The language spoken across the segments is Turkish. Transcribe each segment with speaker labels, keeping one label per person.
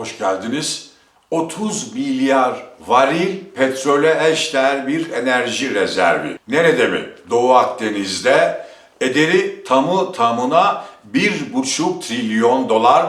Speaker 1: hoş geldiniz. 30 milyar varil petrole eşdeğer bir enerji rezervi. Nerede mi? Doğu Akdeniz'de ederi tamı tamına 1,5 trilyon dolar.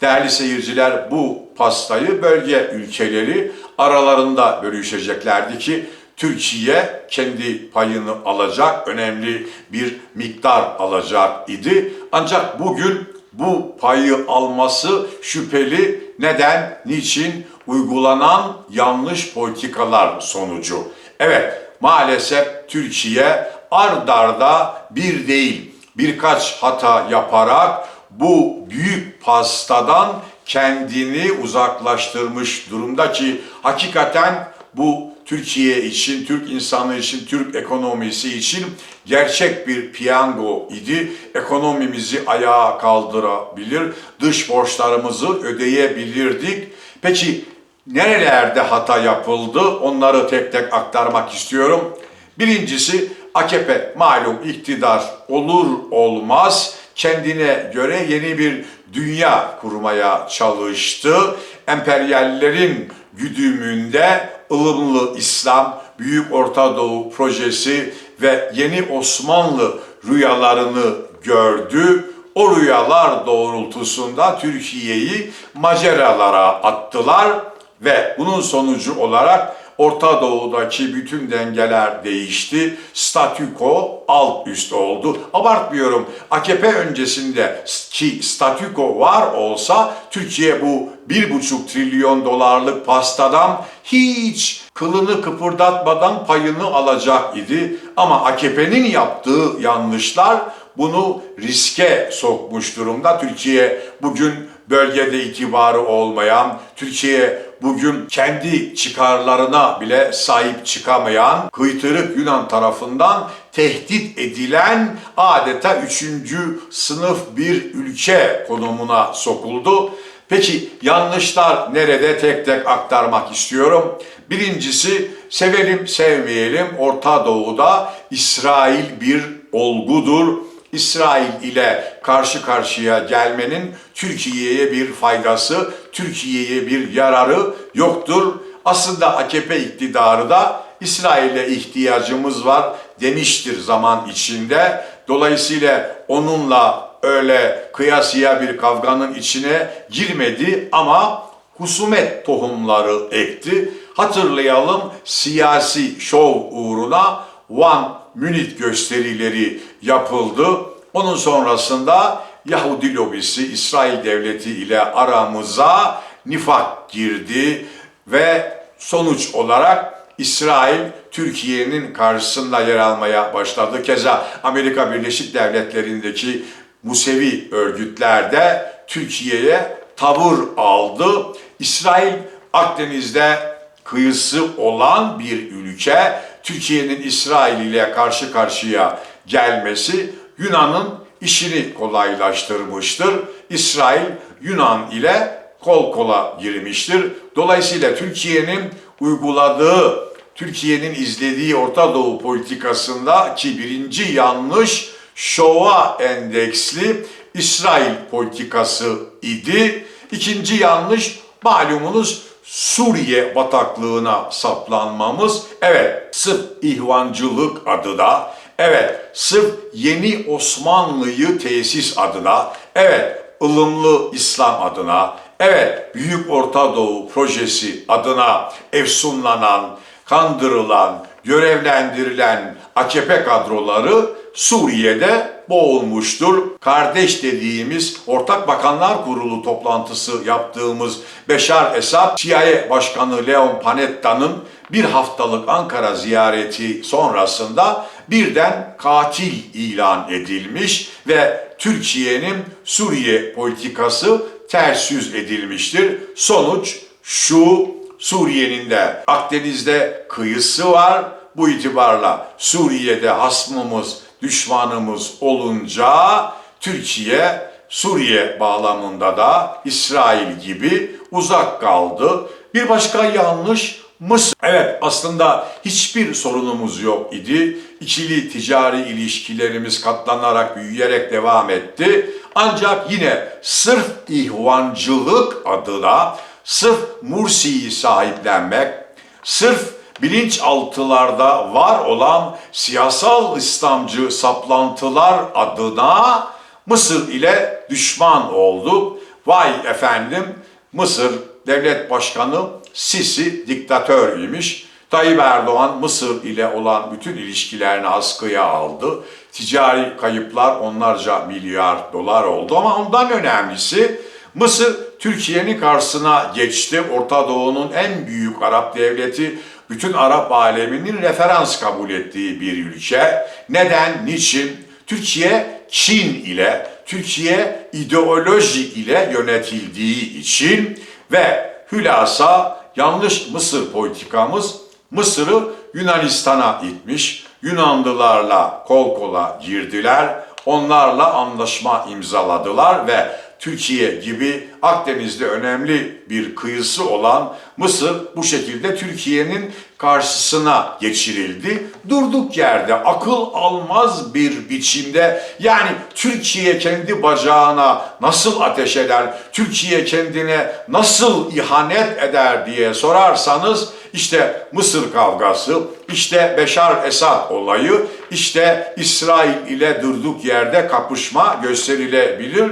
Speaker 1: Değerli seyirciler bu pastayı bölge ülkeleri aralarında bölüşeceklerdi ki Türkiye kendi payını alacak, önemli bir miktar alacak idi. Ancak bugün bu payı alması şüpheli. Neden? Niçin? Uygulanan yanlış politikalar sonucu. Evet, maalesef Türkiye ard arda bir değil birkaç hata yaparak bu büyük pastadan kendini uzaklaştırmış durumda ki hakikaten bu Türkiye için, Türk insanı için, Türk ekonomisi için gerçek bir piyango idi. Ekonomimizi ayağa kaldırabilir, dış borçlarımızı ödeyebilirdik. Peki nerelerde hata yapıldı? Onları tek tek aktarmak istiyorum. Birincisi AKP malum iktidar olur olmaz kendine göre yeni bir dünya kurmaya çalıştı. Emperyallerin güdümünde ılımlı İslam, Büyük Orta Doğu projesi ve yeni Osmanlı rüyalarını gördü. O rüyalar doğrultusunda Türkiye'yi maceralara attılar ve bunun sonucu olarak Orta Doğu'daki bütün dengeler değişti. Statüko alt üst oldu. Abartmıyorum. AKP öncesinde ki statüko var olsa Türkiye bu bir buçuk trilyon dolarlık pastadan hiç kılını kıpırdatmadan payını alacak idi. Ama AKP'nin yaptığı yanlışlar bunu riske sokmuş durumda. Türkiye bugün bölgede itibarı olmayan, Türkiye bugün kendi çıkarlarına bile sahip çıkamayan, kıytırık Yunan tarafından tehdit edilen adeta üçüncü sınıf bir ülke konumuna sokuldu. Peki yanlışlar nerede tek tek aktarmak istiyorum. Birincisi sevelim sevmeyelim Orta Doğu'da İsrail bir olgudur. İsrail ile karşı karşıya gelmenin Türkiye'ye bir faydası, Türkiye'ye bir yararı yoktur. Aslında AKP iktidarı da İsrail'e ihtiyacımız var demiştir zaman içinde. Dolayısıyla onunla öyle kıyasıya bir kavganın içine girmedi ama husumet tohumları ekti. Hatırlayalım siyasi şov uğruna One Minute gösterileri yapıldı. Onun sonrasında Yahudi lobisi İsrail devleti ile aramıza nifak girdi ve sonuç olarak İsrail Türkiye'nin karşısında yer almaya başladı. Keza Amerika Birleşik Devletleri'ndeki Musevi örgütler de Türkiye'ye tavır aldı. İsrail Akdeniz'de kıyısı olan bir ülke. Türkiye'nin İsrail ile karşı karşıya gelmesi Yunan'ın işini kolaylaştırmıştır. İsrail Yunan ile kol kola girmiştir. Dolayısıyla Türkiye'nin uyguladığı, Türkiye'nin izlediği Orta Doğu politikasında ki birinci yanlış şova endeksli İsrail politikası idi. İkinci yanlış malumunuz Suriye bataklığına saplanmamız. Evet sırf ihvancılık adına, evet sırf yeni Osmanlı'yı tesis adına, evet ılımlı İslam adına, evet Büyük Orta Doğu projesi adına efsunlanan, kandırılan, görevlendirilen AKP kadroları Suriye'de boğulmuştur. Kardeş dediğimiz Ortak Bakanlar Kurulu toplantısı yaptığımız Beşar Esad, CIA Başkanı Leon Panetta'nın bir haftalık Ankara ziyareti sonrasında birden katil ilan edilmiş ve Türkiye'nin Suriye politikası ters yüz edilmiştir. Sonuç şu, Suriye'nin de Akdeniz'de kıyısı var. Bu itibarla Suriye'de hasmımız, düşmanımız olunca Türkiye Suriye bağlamında da İsrail gibi uzak kaldı. Bir başka yanlış Mısır. Evet aslında hiçbir sorunumuz yok idi. İkili ticari ilişkilerimiz katlanarak büyüyerek devam etti. Ancak yine sırf ihvancılık adına sırf Mursi'yi sahiplenmek, sırf bilinçaltılarda var olan siyasal İslamcı saplantılar adına Mısır ile düşman oldu. Vay efendim Mısır devlet başkanı Sisi diktatör imiş. Tayyip Erdoğan Mısır ile olan bütün ilişkilerini askıya aldı. Ticari kayıplar onlarca milyar dolar oldu ama ondan önemlisi Mısır Türkiye'nin karşısına geçti. Orta Doğu'nun en büyük Arap devleti, bütün Arap aleminin referans kabul ettiği bir ülke. Neden, niçin? Türkiye Çin ile, Türkiye ideoloji ile yönetildiği için ve hülasa yanlış Mısır politikamız Mısır'ı Yunanistan'a itmiş. Yunanlılarla kol kola girdiler. Onlarla anlaşma imzaladılar ve Türkiye gibi Akdeniz'de önemli bir kıyısı olan Mısır bu şekilde Türkiye'nin karşısına geçirildi. Durduk yerde akıl almaz bir biçimde yani Türkiye kendi bacağına nasıl ateş eder, Türkiye kendine nasıl ihanet eder diye sorarsanız işte Mısır kavgası, işte Beşar Esad olayı, işte İsrail ile durduk yerde kapışma gösterilebilir.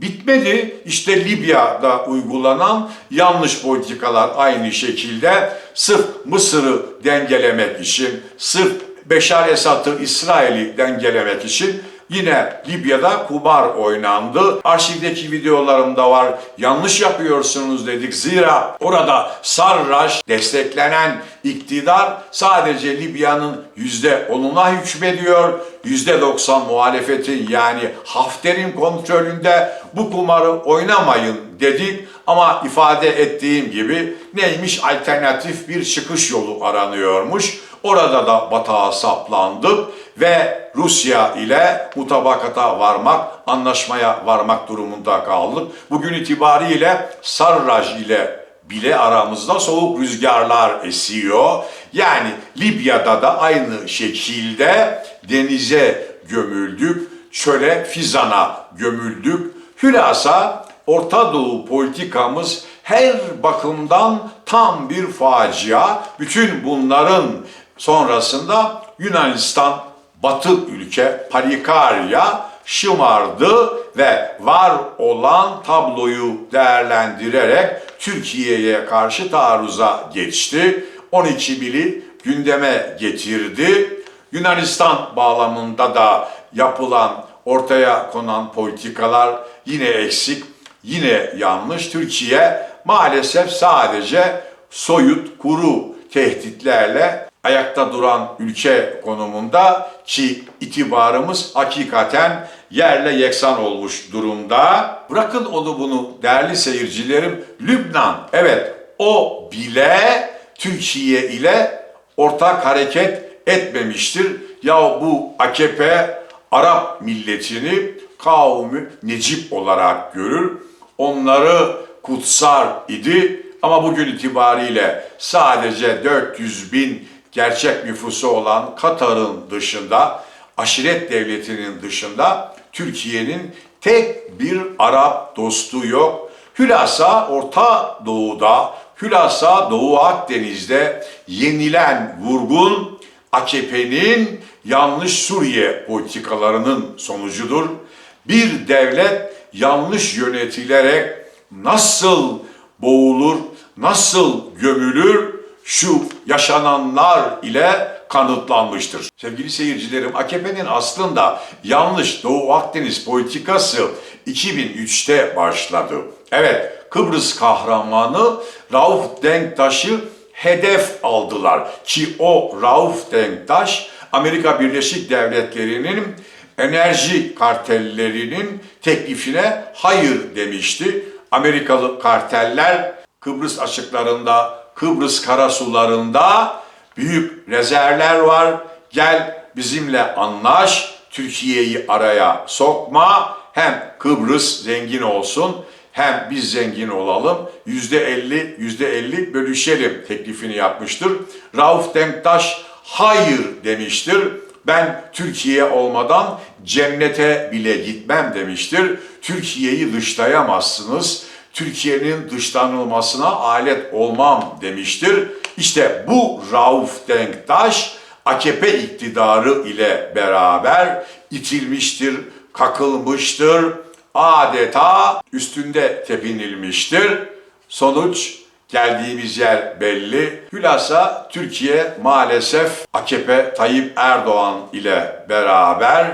Speaker 1: Bitmedi. İşte Libya'da uygulanan yanlış politikalar aynı şekilde sırf Mısır'ı dengelemek için, sırf Beşar Esad'ı İsrail'i dengelemek için yine Libya'da kumar oynandı. Arşivdeki videolarımda var. Yanlış yapıyorsunuz dedik. Zira orada Sarraj desteklenen iktidar sadece Libya'nın yüzde onuna hükmediyor. Yüzde doksan muhalefetin yani Hafter'in kontrolünde bu kumarı oynamayın dedik. Ama ifade ettiğim gibi neymiş alternatif bir çıkış yolu aranıyormuş. Orada da batağa saplandık ve Rusya ile mutabakata varmak, anlaşmaya varmak durumunda kaldık. Bugün itibariyle Sarraj ile bile aramızda soğuk rüzgarlar esiyor. Yani Libya'da da aynı şekilde denize gömüldük, çöle fizana gömüldük. Hülasa Orta Doğu politikamız her bakımdan tam bir facia. Bütün bunların sonrasında Yunanistan Batı ülke Palikarya şımardı ve var olan tabloyu değerlendirerek Türkiye'ye karşı taarruza geçti. 12 bili gündeme getirdi. Yunanistan bağlamında da yapılan ortaya konan politikalar yine eksik, yine yanlış. Türkiye maalesef sadece soyut, kuru tehditlerle ayakta duran ülke konumunda ki itibarımız hakikaten yerle yeksan olmuş durumda. Bırakın onu bunu değerli seyircilerim. Lübnan evet o bile Türkiye ile ortak hareket etmemiştir. Ya bu AKP Arap milletini kavmi Necip olarak görür. Onları kutsar idi ama bugün itibariyle sadece 400 bin gerçek nüfusu olan Katar'ın dışında, aşiret devletinin dışında Türkiye'nin tek bir Arap dostu yok. Hülasa Orta Doğu'da, hülasa Doğu Akdeniz'de yenilen vurgun AKP'nin yanlış Suriye politikalarının sonucudur. Bir devlet yanlış yönetilerek nasıl boğulur, nasıl gömülür şu yaşananlar ile kanıtlanmıştır. Sevgili seyircilerim, AKP'nin aslında yanlış Doğu Akdeniz politikası 2003'te başladı. Evet, Kıbrıs kahramanı Rauf Denktaş'ı hedef aldılar ki o Rauf Denktaş Amerika Birleşik Devletleri'nin enerji kartellerinin teklifine hayır demişti. Amerikalı karteller Kıbrıs açıklarında, Kıbrıs karasularında büyük rezervler var. Gel bizimle anlaş, Türkiye'yi araya sokma. Hem Kıbrıs zengin olsun, hem biz zengin olalım. Yüzde elli, yüzde elli bölüşelim teklifini yapmıştır. Rauf Denktaş hayır demiştir. Ben Türkiye olmadan cennete bile gitmem demiştir. Türkiye'yi dışlayamazsınız. Türkiye'nin dışlanılmasına alet olmam demiştir. İşte bu Rauf Denktaş AKP iktidarı ile beraber itilmiştir, kakılmıştır, adeta üstünde tepinilmiştir. Sonuç geldiğimiz yer belli. Hülasa Türkiye maalesef AKP Tayyip Erdoğan ile beraber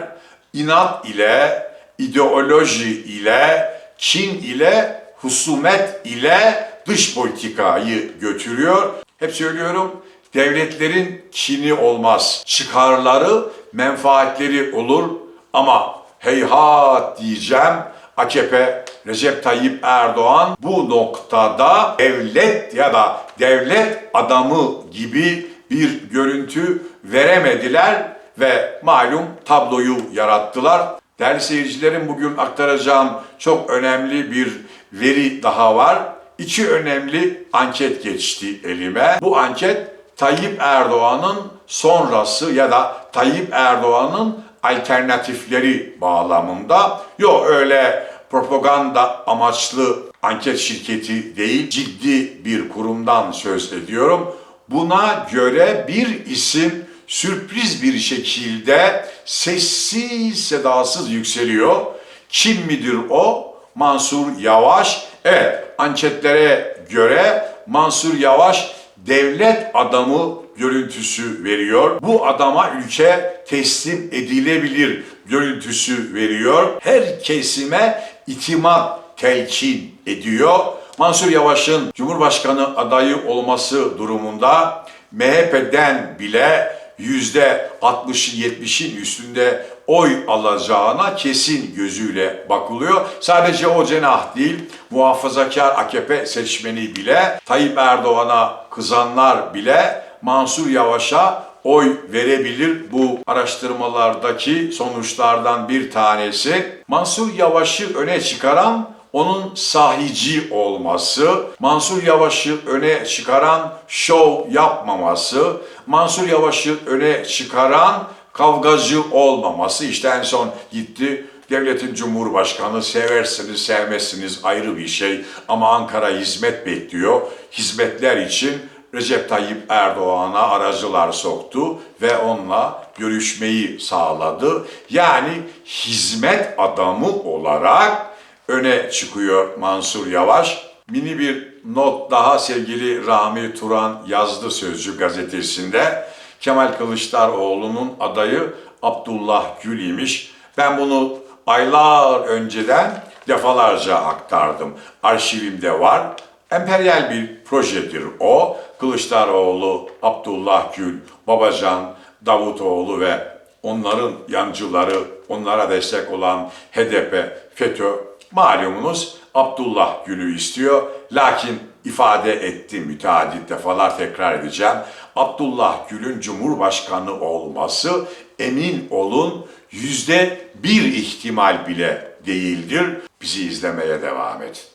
Speaker 1: inat ile, ideoloji ile, kin ile, husumet ile dış politikayı götürüyor. Hep söylüyorum devletlerin kini olmaz. Çıkarları, menfaatleri olur ama heyhat diyeceğim AKP Recep Tayyip Erdoğan bu noktada devlet ya da devlet adamı gibi bir görüntü veremediler ve malum tabloyu yarattılar. Değerli seyircilerim bugün aktaracağım çok önemli bir veri daha var. İki önemli anket geçti elime. Bu anket Tayyip Erdoğan'ın sonrası ya da Tayyip Erdoğan'ın alternatifleri bağlamında. Yok öyle propaganda amaçlı anket şirketi değil, ciddi bir kurumdan söz ediyorum. Buna göre bir isim sürpriz bir şekilde sessiz sedasız yükseliyor. Kim midir o? Mansur Yavaş. Evet, anketlere göre Mansur Yavaş devlet adamı görüntüsü veriyor. Bu adama ülke teslim edilebilir görüntüsü veriyor. Her kesime itimat telkin ediyor. Mansur Yavaş'ın Cumhurbaşkanı adayı olması durumunda MHP'den bile yüzde 60'ı 70'in üstünde oy alacağına kesin gözüyle bakılıyor. Sadece o cenah değil, muhafazakar AKP seçmeni bile, Tayyip Erdoğan'a kızanlar bile Mansur Yavaş'a oy verebilir. Bu araştırmalardaki sonuçlardan bir tanesi. Mansur Yavaş'ı öne çıkaran onun sahici olması, Mansur Yavaş'ı öne çıkaran şov yapmaması, Mansur Yavaş'ı öne çıkaran kavgacı olmaması. İşte en son gitti devletin cumhurbaşkanı seversiniz sevmezsiniz ayrı bir şey ama Ankara hizmet bekliyor. Hizmetler için Recep Tayyip Erdoğan'a aracılar soktu ve onunla görüşmeyi sağladı. Yani hizmet adamı olarak öne çıkıyor Mansur Yavaş. Mini bir not daha sevgili Rami Turan yazdı Sözcü gazetesinde. Kemal Kılıçdaroğlu'nun adayı Abdullah Gül imiş. Ben bunu aylar önceden defalarca aktardım. Arşivimde var. Emperyal bir projedir o. Kılıçdaroğlu, Abdullah Gül, Babacan, Davutoğlu ve onların yancıları, onlara destek olan HDP, FETÖ malumunuz Abdullah Gül'ü istiyor. Lakin ifade etti müteadit defalar tekrar edeceğim. Abdullah Gül'ün Cumhurbaşkanı olması emin olun yüzde bir ihtimal bile değildir. Bizi izlemeye devam et.